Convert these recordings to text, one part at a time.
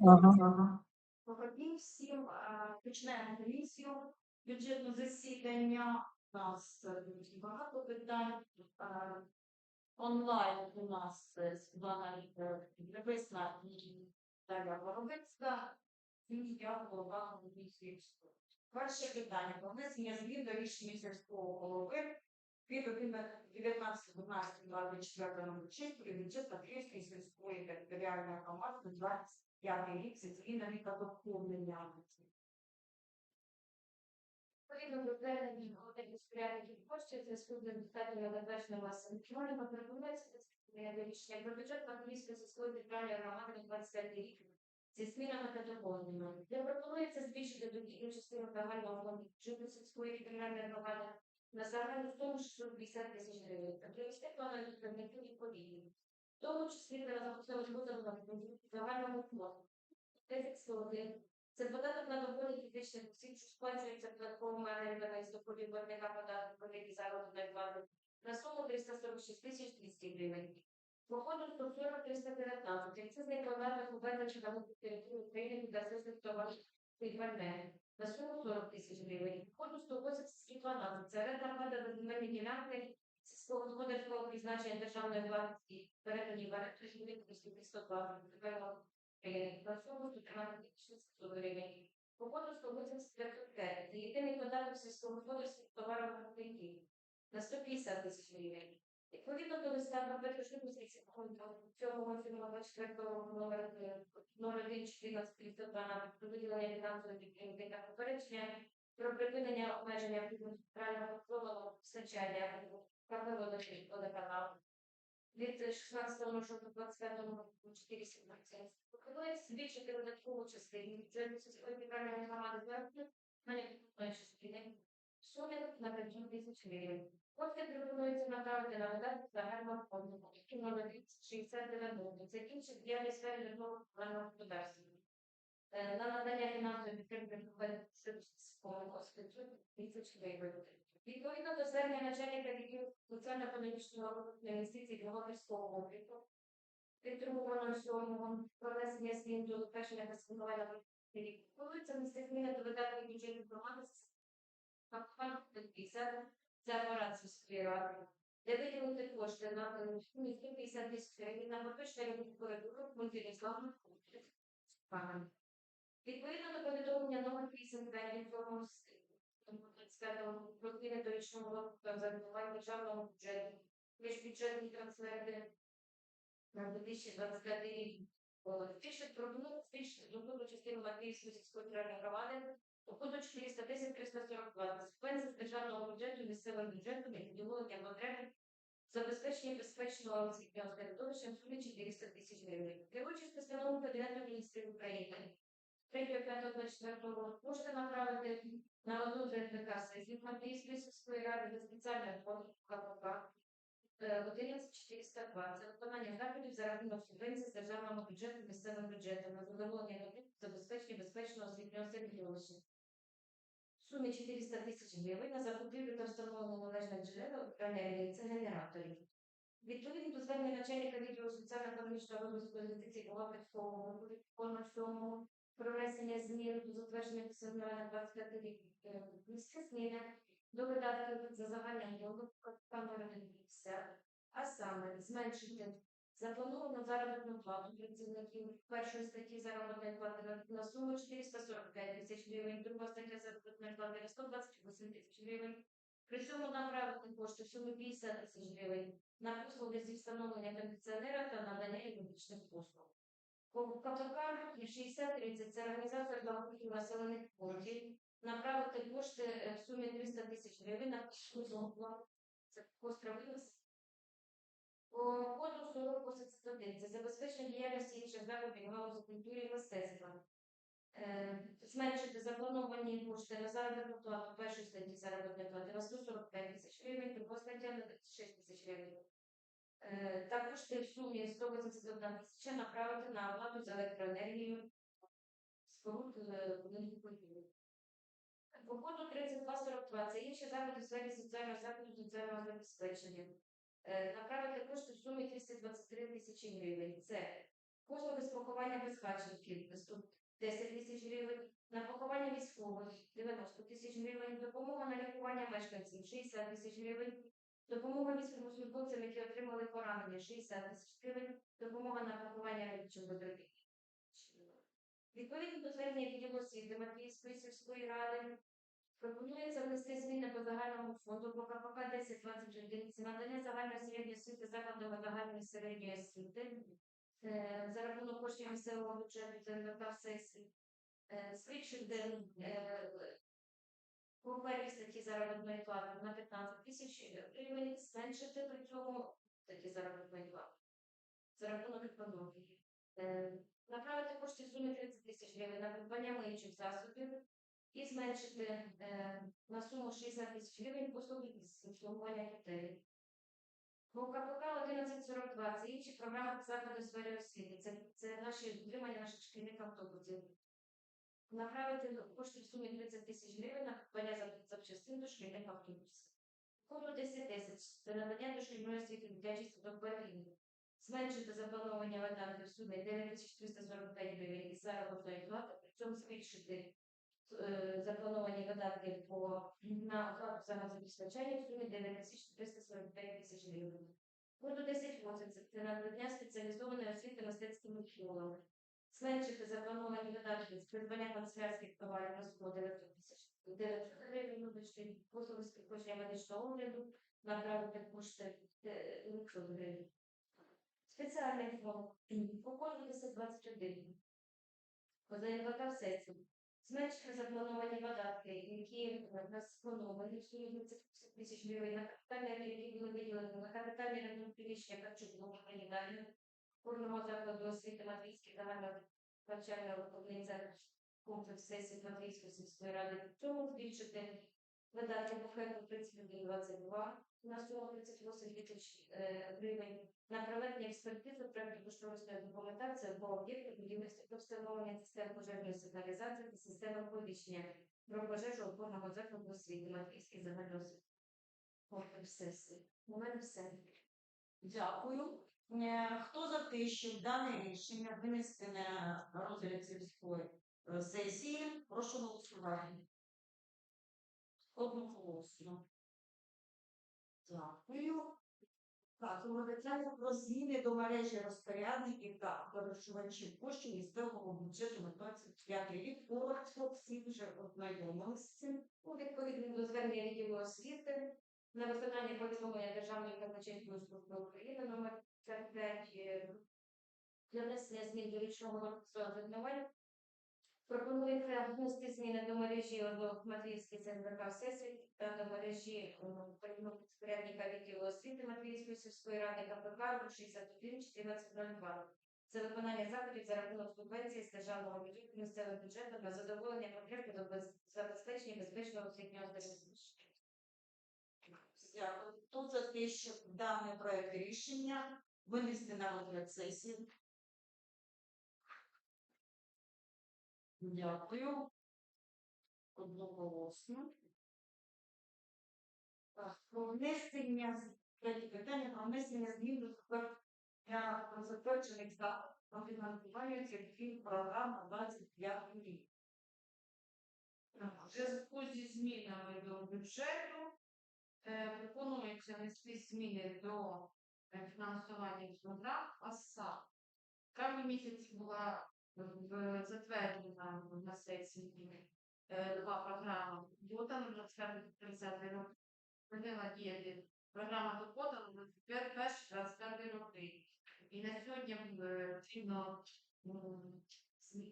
Ага. Ага. Всім. Е, Починаємо комісію. Бюджетне засідання. У нас е, дуже багато питань. Е, Онлайн у нас Світлана Небесна і Дар'я Воробицька. І я голова комісії. Перше питання. Про внесення змін до рішення сільського голови 19.12.24 року про бюджет Патріївської сільської територіальної громади на 25 рік зі змінами та доповненнями. Відповідно до звернень головних сприятників коштів, зв'язку з недостатньо забезпечення власним чиновником пропонується для рішення про бюджет на Латвійської сільської територіальної громади на 25 рік зі змінами та доповненнями. Де пропонується збільшити дохідну частину загального фонду бюджету сільської територіальної громади на загальну суму 650 тисяч гривень та привести плани відповідників відповідні. В тому числі для розрахункових позовів на загальному фонду. 10 це податок на доходи фізичних осіб, що сплачується податковими органами з доходів платника податку великий заробітної плати на суму 346 тисяч 200 гривень. Походу 140 319. Акцизний у визначі на території України від акцизних товарів і на суму 40 тисяч гривень. Походу 180 Це рента плата за земельні ділянки сільськогосподарського призначення державної власності передані в оренду жінки 120 Тепер 113 гривень. Походу 185 Це єдиний податок сільськогосподарських товарів на на 150 тисяч гривень. Відповідно до листа фірма 24 номер 01 14 312 про виділення фінансової підтримки та попередження про припинення обмеження центрального впливу постачання правового водоканалу від 16.06.25 року 417. Пропонується збільшити видаткову частину бюджету сільської територіальної громади зверху на якої частини в сумі на 500 тисяч гривень. Кошти пропонується направити на видатки загального фонду, який номер 6090. Це інші діяльні сфери житлового комунального господарства. Е, На надання фінансової підтримки проходить. Відповідно до звернення начальника відділу соціально-економічного інвестицій бухгалтерського обліку, підтримувано сьомого про внесення змін до та спілкування рік. Планується внести зміни до видатків бюджету громади з фактично 50 за апарат сільської ради, де виділити кошти на е, сумі 150 тисяч гривень на ремонт коридору мультиріславних пунктів. Відповідно до повідомлення номер 55 від цього про зміни до року та зарахування державного бюджету, міжбюджетні трансферти на 2025 рік. Збільшити пропонують збільшити доходу частину Матвіївської сільської територіальної громади доходу 410 342 субвенції з державного бюджету місцевим бюджетом і відділення потреби забезпечення безпечного освітнього середовища в сумі 400 тисяч гривень. Керуючись постановою Кабінету міністрів України 3.5.24 року можете направити на одну РТК сесії Матвіївської сільської ради за спеціальним фондом КПК 11420 виконання заходів за рахунок субвенції з державного бюджету місцевим бюджетом на задоволення робіт забезпечення безпечного освітнього середовища. В сумі 400 тисяч гривень на закупівлю та встановлення належних джерел енергії це генераторів. Відповідно до звернення начальника відділу соціально-економічного розвитку інвестицій виконано всьому про внесення змін до затвердження персональних 25 рік е, зміни до видатків за загальним номер 50, а саме зменшити заплановану заробітну плату працівників першої статті заробітної плати на- на суму 445 тисяч гривень, друга стаття заробітної плати на 128 тисяч гривень. При цьому направити кошти в сумі 50 тисяч гривень на послуги зі встановлення кондиціонера та надання економічних послуг. По КПК 6030 це організація благодійних населених пунктів. Направити кошти е, в сумі 300 тисяч гривень на послугу. Це постравилось. По коду 4081 це забезпечення діяльності інших заходів галузі культури і мистецтва. Е, Зменшити заплановані кошти на заробітну плату першої статті заробітної плати на 145 тисяч гривень, друга стаття на 36 тисяч гривень. Е, Також в сумі 181 тисяча направити на оплату за електроенергію споруд е, будинку культури. По коду 3242 це інші заходи в сфері соціального заходу соціального забезпечення. Е, Направити кошти в сумі 323 тисячі гривень. Це Послуги з поховання безхатченків 10 тисяч гривень, на поховання військових 90 тисяч гривень, допомога на лікування мешканців 60 тисяч гривень, допомога військовослужбовцям, які отримали поранення 60 тисяч гривень, допомога на поховання чоловіків. Відповідно до звернення відділу освіти Матвіївської сільської ради пропонується внести зміни по загальному фонду по КПК 1021 надання загальної середньої освіти закладами загальної середньої освіти е, за рахунок коштів місцевого бюджету та сесії. Е, Збільшити по первій статті заробітної плати на 15 тисяч гривень, зменшити при цьому статті заробітної плати за рахунок економії. Е, Направити кошти сумі 30 тисяч гривень на придбання миючих засобів і зменшити е, на суму 60 тисяч гривень послуги з обслуговування дітей. По КПК 1142 це інші програми закладу сфери освіти. Це, це наші утримання наших шкільних автобусів. Направити кошти в сумі 30 тисяч гривень на зап- запчастин до шкільних автобусів. Фонду 10 тисяч це надання дошкільної освіти дитячих садок Берліну. Зменшити заплановані видатки в сумі 9345 гривень із заробітної плати, при цьому збільшити е, заплановані видатки по на оплату за в сумі 9345 тисяч гривень. Фонду 1080 це надання спеціалізованої освіти мистецькими школами. Зменшити заплановані видатки з придбання канцелярських товарів на суму 900 тисяч 900 гривень, вибачте, послуги з підходження медичного огляду, направити кошти е, 900 гривень. Спеціальний фонд по коду 1021. Позаєнвата сесії. Зменшити заплановані видатки, які сплановані в сумі 30 тисяч гривень на капітальні, які були виділені на капітальні ремонт приміщення харчового санітарного кожного закладу освіти Матвійський загально навчального виховний центр комплекс сесії Матвійської сільської ради. В цьому збільшити видатки фонду 3122 на суму 38 тисяч е, гривень на проведення експертизи проекту кошторисної документації по об'єкту будівництва та встановлення систем пожежної сигналізації та системи оповіщення про пожежу опорного закладу освіти Матвійський загальноосвітній комплекс сесії. У мене все. Дякую. Е, Хто за те, щоб дане рішення винести на розгляд сільської е, сесії, прошу голосувати. Одноголосно. Дякую. Так, говориться про зміни до мережі розпорядників та користувачів коштів місцевого бюджету на 25 рік. Коротко всі вже ознайомилися. У відповідно до звернення відділу освіти на виконання повідомлення Державної казначейської служби України номер 55 е, для внесення змін до річного адмінування пропонується внести зміни до мережі Матвіївський центр сесії та до мережі порядника відділу освіти Матвіївської сільської ради КПК 61 1402. Це виконання заходів за рахунок субвенції з державного бюджету місцевого бюджету на задоволення потреб до забезпечення безпечного освітнього середовища. Дякую. Хто за даний проект рішення винести на розгляд сесії? Дякую. Одноголосно. Про внесення питання про внесення змін до для затверджених заходів про фінансування цільових програм на 25 рік. В зі змінами до бюджету е, пропонується внести зміни до фінансування програм АСА. В травні місяці була затверджена на сесії е, два програми. Дота на 25-30 рок. Почала діяти програма Дота на 21-25 роки. І на сьогодні е, потрібно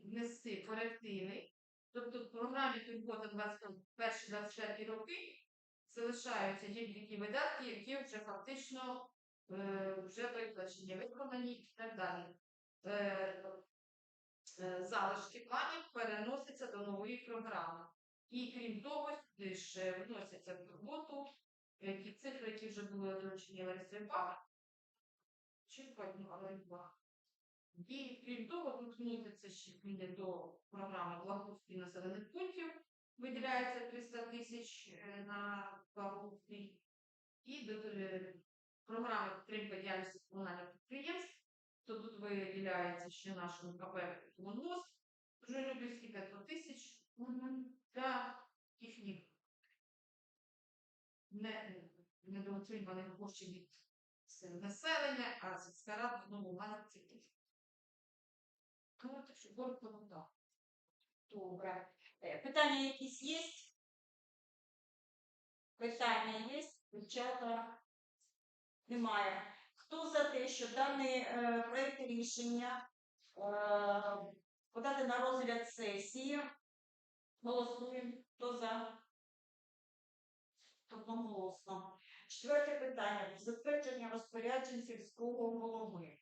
внести корективи Тобто в програмі Турбота 21-24 роки залишаються тільки ті видатки, які вже фактично вже виплачені, виконані і так далі. Е, е, залишки планів переносяться до нової програми. І крім того, ж е, вносяться в турботу е, ті цифри, які вже були озвучені Ларисою Павлівною. Чи Павлівною. І крім того, тут вносяться ще зміни до програми благоустрій населених пунктів, виділяється 300 тисяч е, на благоустрій, і до е, програми підтримки діяльності комунальних підприємств то тут виділяється ще нашому КП «Монмост», вже Любівський 500 тисяч для їхніх не, коштів від населення, а сільська рада знову має ці тисяч. Ну, так що коротко, ну так. Добре. Е, Питання якісь є? Питання є? Дівчата? Немає. Хто за те, що даний е, проєкт рішення е, подати на розгляд сесії? Голосуємо. Хто за? Одноголосно. Четверте питання: затвердження розпоряджень сільського голови.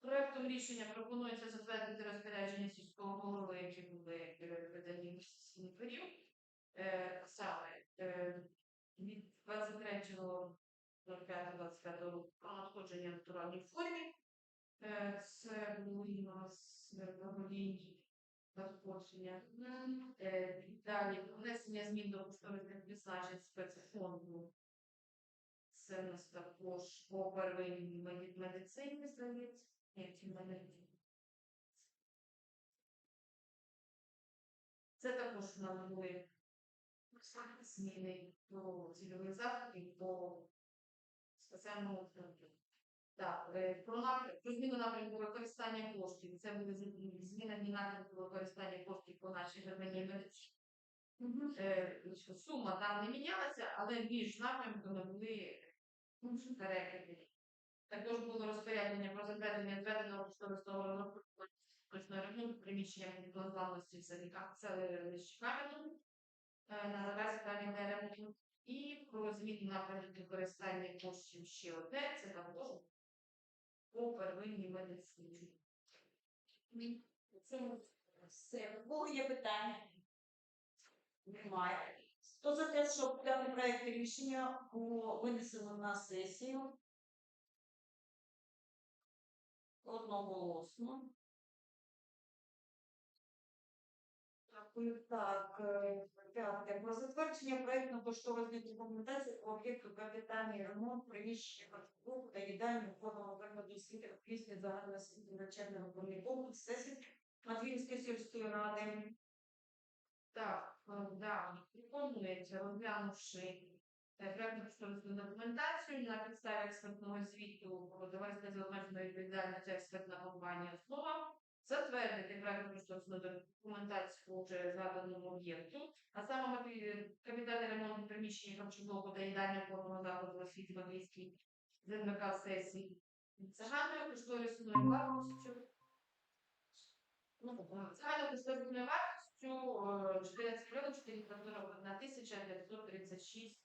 Проектом рішення пропонується затвердити розпорядження сільського голови, які були е, видані в сесійний період. Е, саме е, від 23 25-25 надходження в натуральній формі. Е, це були у нас благодійні надходження. Е, далі внесення змін до представних призначень спецфонду. Це у нас також по первинній медицині, здається, як. Це також у нас були зміни до цільових заходів, спеціальному фонду. Так, е, про напрям, про зміну напрямку використання коштів. Це зміни зміни напрямку використання коштів по нашій первинній медицині. Е, що сума там не мінялася, але між напрямками були перекиди. Також було розпорядження про затвердження зведеного кошторисного розрахунку точного рахунку приміщення незламності в селищі Кам'яну е, на наразі даний ремонт. І про зміну напрямку використання коштів ще одне, це також по первинній медицині. Це все. У кого є питання? Немає. Хто за те, щоб даний проект рішення було винесено на сесію? Одноголосно. Так, е, п'яте. Про затвердження проєктно-кошторисної документації об'єкту капітальний ремонт приміщення харчового та їдальні входного закладу освіти після загальноосвітнього навчального комплексу сесії Матвіївської сільської ради. Так, е, да, пропонується, розглянувши е, проектну кошторисну документацію на підставі експертного звіту про товариство з обмеженою відповідальністю експертна компанія «Основа», затвердити проектну кошторисну документацію вже згаданому об'єкту, а саме матеріал- капітальний ремонт приміщення харчового та їдального формного закладу в освіті Матвіївській сесії. Загальною кошторисною вартістю Ну, загальною кошторисною вартістю е, 14 мільйонів 441 тисяча 936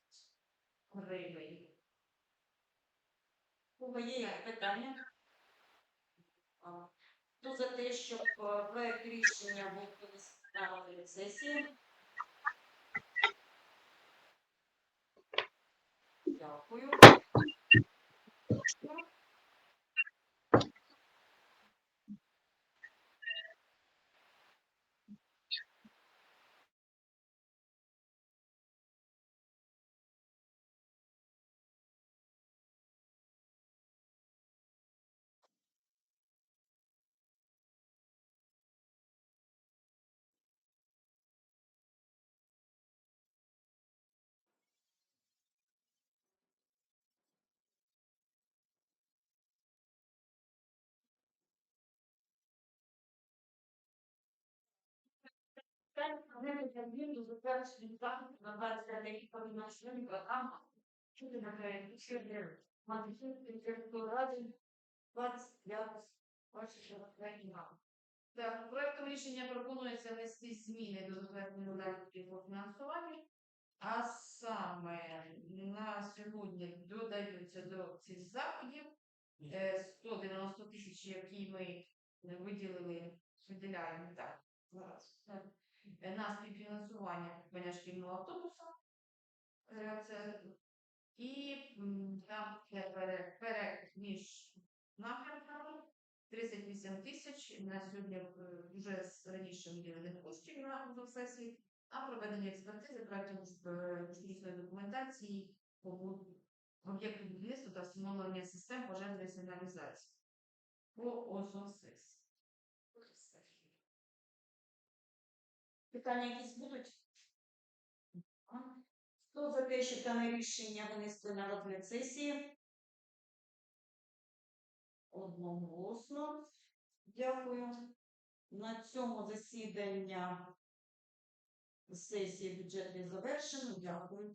гривень. У кого є питання? Хто за те, щоб е, проект рішення був винесений на сесії? Дякую. Питання про змін до затвердження заходів на 25 рік по відношенню щодо нагряння щодо сільської ради 25 року. Так, проектом рішення пропонується внести зміни до затверджених заходів по фінансуванню, а саме на сьогодні додаються до цих заходів е, 190 тисяч, які ми виділили, виділяємо так зараз. Е, На співфінансування придбання шкільного автобуса. Е, Це і там є між напрямками 38 тисяч на сьогодні е, вже раніше виділених коштів на сесії, а проведення експертизи проектів кошторисної документації об'єкту будівництва та встановлення систем пожежної сигналізації. по ОЗОСИС. Питання якісь будуть? Хто за те, що дане рішення винесли на розгляд сесії? Одноголосно. Дякую. На цьому засідання сесії бюджетної завершено. Дякую.